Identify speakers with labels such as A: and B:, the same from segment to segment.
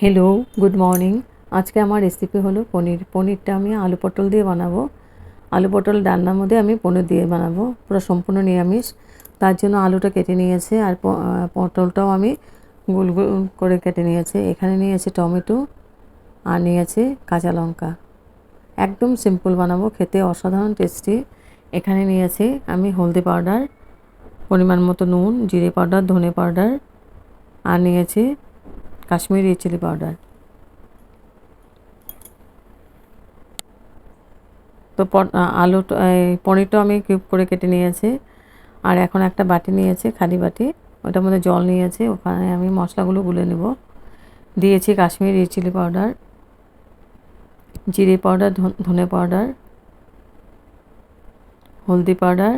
A: Hello good morning আজকে আমার recipe হলো পনির। পনিরটা আমি আলু পটল দিয়ে বানাবো। আলু পটল ডান্নার মধ্যে আমি পনির দিয়ে বানাবো। পুরো সম্পূর্ণ নিরামিষ। তার জন্য আলুটা কেটে নিয়েছে আর পটলটাও আমি গোল গোল করে কেটে নিয়েছে। এখানে নিয়েছে টমেটো আর নিয়েছে কাঁচা লঙ্কা। একদম সিম্পল বানাবো, খেতে অসাধারণ টেস্টি এখানে নিয়েছি আমি হলদি পাউডার, পরিমাণ মতো নুন, জিরে পাউডার, ধনে পাউডার আর নিয়েছি কাশ্মীরি চিলি পাউডার। তো আলু পনিরটা আমি কিউব করে কেটে নিয়েছি। আর এখন একটা বাটি নিয়েছি খালি বাটি। ওটার মধ্যে জল নিয়েছি, ওখানে আমি মশলাগুলো গুলে নেব। দিয়েছি কাশ্মীরি চিলি পাউডার, জিরে পাউডার ধনে পাউডার, হলদি পাউডার,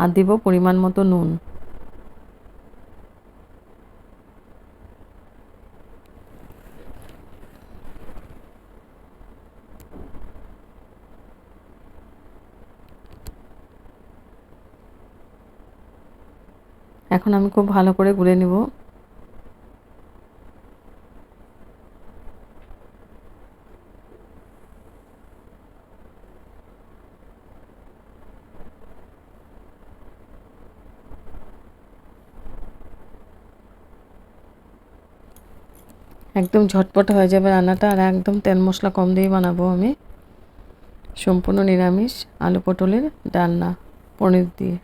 A: আর দিব পরিমাণ মতো নুন। এখন আমি খুব ভালো করে গুলে নিব। একদম ঝটপট হয়ে যাবে রান্নাটা আর একদম তেল মশলা কম দিয়ে বানাবো আমি। সম্পূর্ণ নিরামিষ আলু পটলের ডালনা, পনির দিয়ে।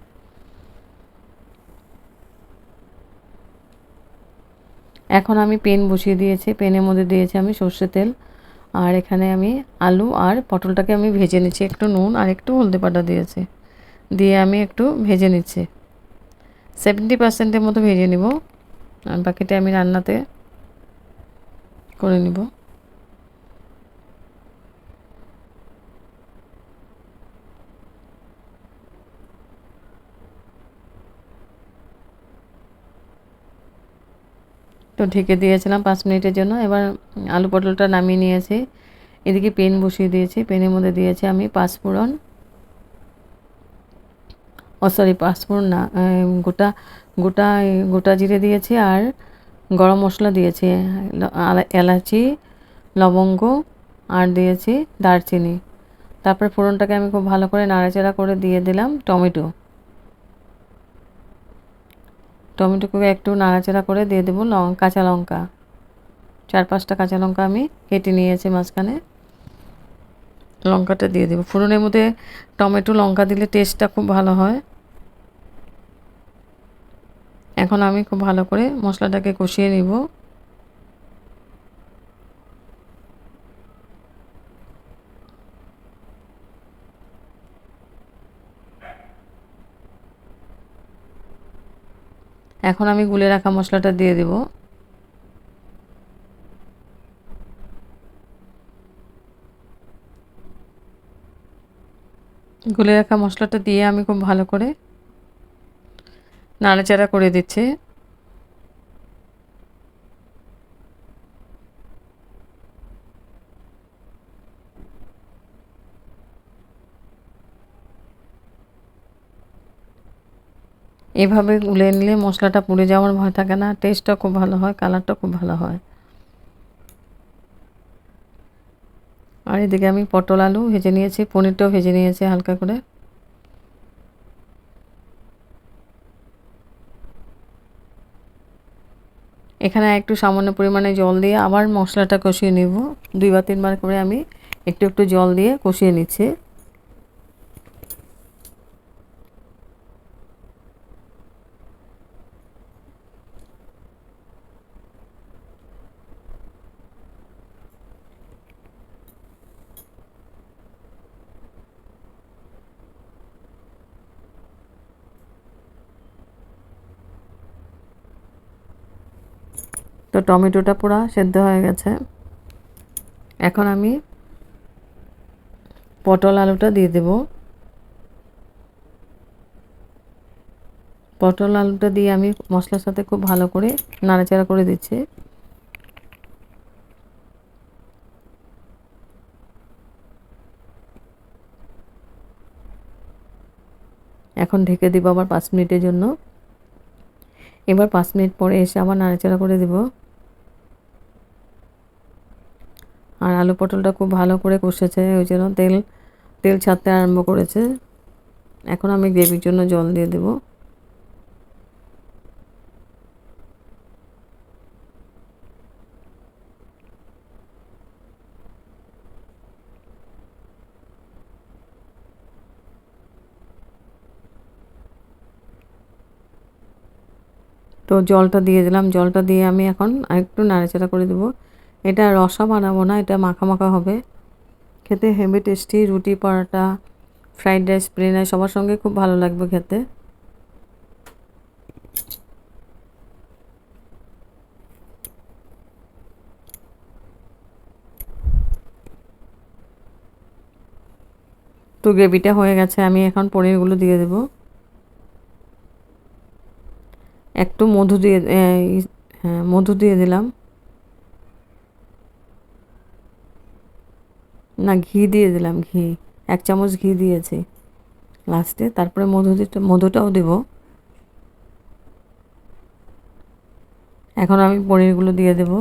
A: এখন আমি পেন বসিয়ে দিয়েছি, পেনের মধ্যে দিয়েছি আমি সর্ষে তেল, আর এখানে আমি আলু আর পটলটাকে আমি ভেজে নিচ্ছি, একটু নুন আর একটু হলদি পাটা দিয়েছি, দিয়ে আমি একটু ভেজে নিচ্ছি। সেভেন্টি পার্সেন্টের মতো ভেজে নিব, আর বাকিটা আমি রান্নাতে করে নিব। তো ঢেকে দিয়েছিলাম পাঁচ মিনিটের জন্য। এবার আলু পটলটা নামিয়ে নিয়েছি। এদিকে পেন বসিয়ে দিয়েছি। পেনের মধ্যে দিয়েছি আমি পাঁচফোড়ন ও সরি পাঁচফোড়ন না গোটা গোটা গোটা জিরে দিয়েছি আর গরম মশলা দিয়েছি। এলাচি, লবঙ্গ আর দিয়েছি দারচিনি। তারপর ফোড়নটাকে আমি খুব ভালো করে নাড়াচাড়া করে দিয়ে দিলাম টমেটো। টমেটোকে একটু নাড়াচাড়া করে দিয়ে দেবো লং কাঁচা লঙ্কা। চার পাঁচটা কাঁচা লঙ্কা আমি কেটে নিয়েছি মাঝখানে। লঙ্কাটা দিয়ে দেবো। ফোড়নের মধ্যে টমেটো, লঙ্কা দিলে টেস্টটা খুব ভালো হয়। এখন আমি খুব ভালো করে মশলাটাকে কষিয়ে নিব। এখন আমি গুলে রাখা মশলাটা দিয়ে দেব। গুলে রাখা মশলাটা দিয়ে আমি খুব ভালো করে নাড়াচাড়া করে দিচ্ছি। এভাবে গুলে নিলে মশলাটা পুড়ে যাওয়ার ভয় থাকে না টেস্টটা খুব ভালো হয় কালারটা খুব ভালো হয়। আর এদিকে আমি পটল আলু ভেজে নিয়েছি, পনিরটাও ভেজে নিয়েছি হালকা করে। এখানে একটু সামান্য পরিমাণে জল দিয়ে আবার মশলাটা কষিয়ে নেব। দুইবার তিনবার করে আমি একটু একটু জল দিয়ে কষিয়ে নিচ্ছি। টমেটোটা পুরো সেদ্ধ হয়ে গেছে। এখন আমি পটল আলুটা দিয়ে দেব। পটল আলুটা দিয়ে আমি মশলার সাথে খুব ভালো করে নাড়াচাড়া করে দিচ্ছি। এখন ঢেকে দিব আবার পাঁচ মিনিটের জন্য। এবার পাঁচ মিনিট পরে এসে আবার নাড়াচাড়া করে দেব। আর আলু পটলটা খুব ভালো করে কষেছে, ওই জন্য তেল তেল ছাড়তে আরম্ভ করেছে। এখন আমি গ্রেভির জন্য জল দিয়ে দেবো। তো জলটা দিয়ে দিলাম, জলটা দিয়ে আমি এখন আরেকটু নাড়াচাড়া করে দেবো। এটা রসা বানাবো না, এটা মাখা মাখা হবে। খেতে হেভি টেস্টি রুটি পরোটা ফ্রাইড রাইস রাইস সবার সঙ্গে খুব ভালো লাগবে খেতে। তো গ্রেভিটা হয়ে গেছে, আমি এখন পনিরগুলো দিয়ে দেবো। একটু মধু দিয়ে হ্যাঁ মধু দিয়ে দিলাম। না, ঘি দিয়ে দিলাম, ঘি। এক চামচ ঘি দিয়েছি। লাস্টে তারপরে মধু দিতে মধুটাও দেব। এখন আমি পনিরগুলো দিয়ে দেবো।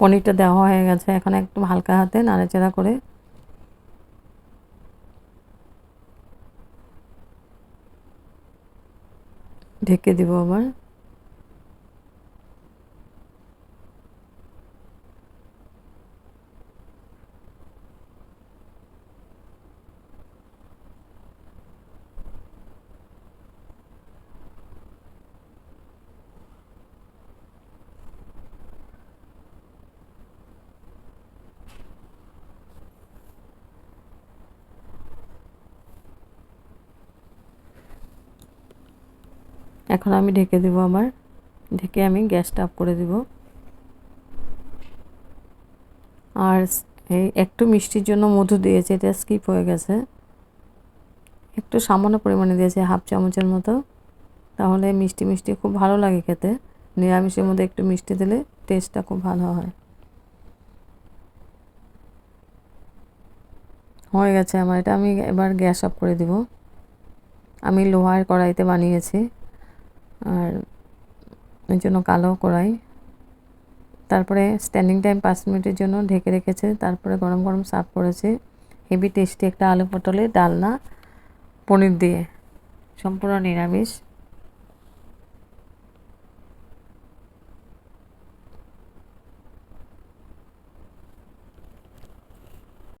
A: পনিরটা দেওয়া হয়ে গেছে। এখন একটু হালকা হাতে নাড়াচাড়া করে ঢেকে দিব আবার। এখন আমি ঢেকে দেবো আমার। ঢেকে আমি গ্যাসটা অফ করে দেব। আর এই একটু মিষ্টির জন্য মধু দিয়েছে, এটা স্কিপ হয়ে গেছে। একটু সামান্য পরিমাণে দিয়েছে, হাফ চামচের মতো। তাহলে মিষ্টি মিষ্টি খুব ভালো লাগে খেতে। নিরামিষের মধ্যে একটু মিষ্টি দিলে টেস্টটা খুব ভালো হয়। হয়ে গেছে আমার, এটা আমি এবার গ্যাস অফ করে দিব। আমি লোহার কড়াইতে বানিয়েছি। আর এর জন্য কালো কড়াই। তারপরে স্ট্যান্ডিং টাইম পাঁচ মিনিটের জন্য ঢেকে রেখেছে। তারপরে গরম গরম সার্ভ করেছে। হেভি টেস্টি একটা আলু পটলে ডালনা পনির দিয়ে। সম্পূর্ণ নিরামিষ।